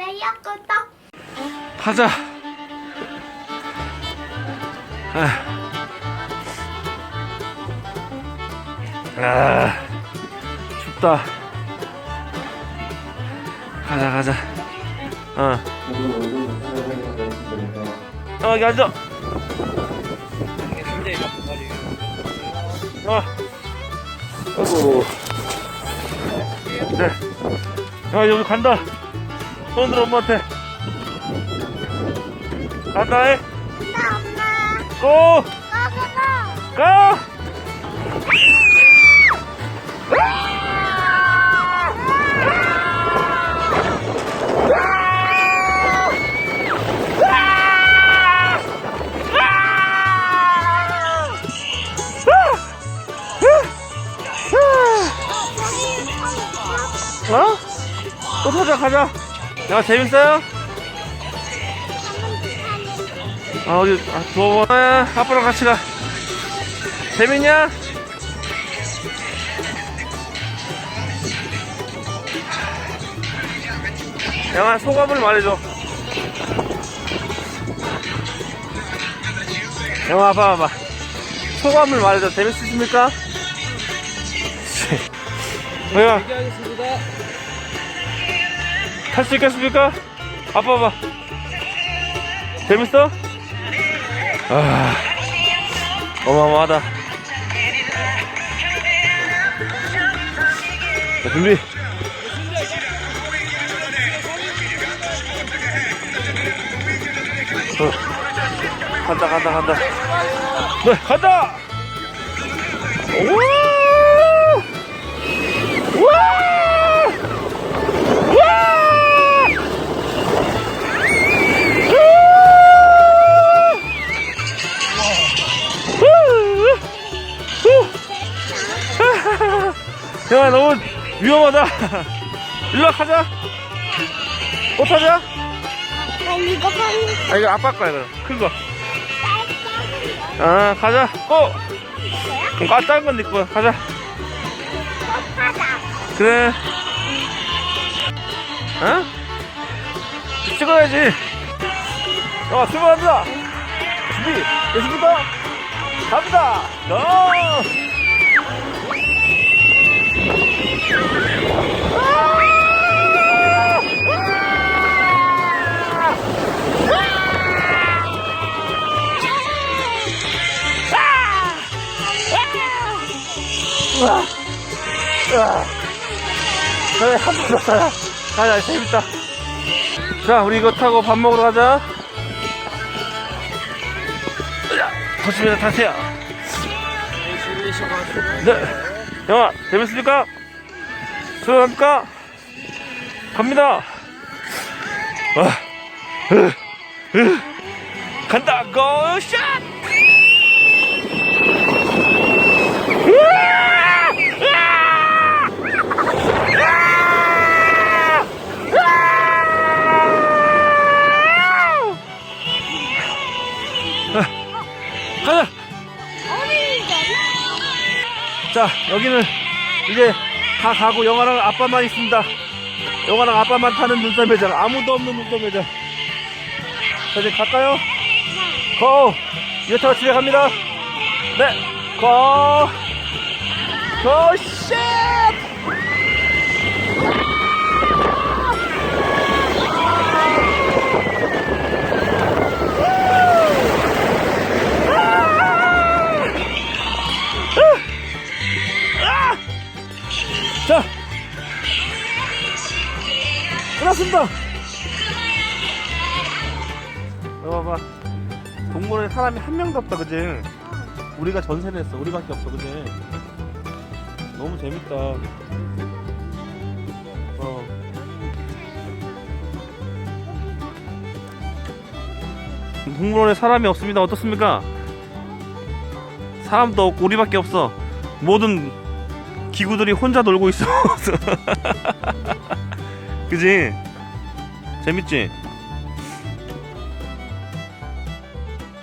좋아요, 구독. 가자. 아. 아, 춥다. 가자, 가자. 어, 어, 여기 앉아. 어. 네. 야, 여기 간다. 손 들어, 엄마한테. 간다, 해. 고! 가! 어? 또 타자 가자 야 재밌어요? 아 어디 아 더워 아, 아빠랑 같이 가 재밌냐? 영아 소감을 말해줘 영아 아빠 봐봐 소감을 말해줘 재밌으십니까? 뭐야 얘기하겠습니다. 탈 수 있겠습니까? 아빠 봐. 재밌어? 아, 어마어마하다. 자, 준비. 어, 간다, 간다, 간다. 네, 간다! 위험하다. 일로 와 가자. 못 타자. 나 이거 빨리. 아 이거 아빠 거야 그럼. 큰 거. 아 가자. 고. 그럼 아, 작은 건네 거야. 가자. 그래. 어? 찍어야지. 자 출발합니다. 준비 됐습니까? 갑니다. 고! 그래 한번 더 가자 재밌다. 자 우리 이거 타고 밥 먹으러 가자. 자 좋습니다 타세요. 네. 영아 재밌습니까? 수고합니까? 갑니다. 와, 으, 으, 간다. 고샷 가자. 자, 여기는 이제 다 가고 영화랑 아빠만 있습니다. 영화랑 아빠만 타는 눈썰 매장. 아무도 없는 눈썰 매장. 자, 이제 갈까요? 고! 타고 집에 갑니다. 네, 고! 고, 쉣! 끝났습니다. 이거 봐봐. 동물원에 사람이 한 명도 없다, 그지? 우리가 전세를 했어. 우리밖에 없어, 그지? 너무 재밌다. 어. 동물원에 사람이 없습니다. 어떻습니까? 사람도 없고 우리밖에 없어. 모든 기구들이 혼자 놀고 있어. 그지? 재밌지?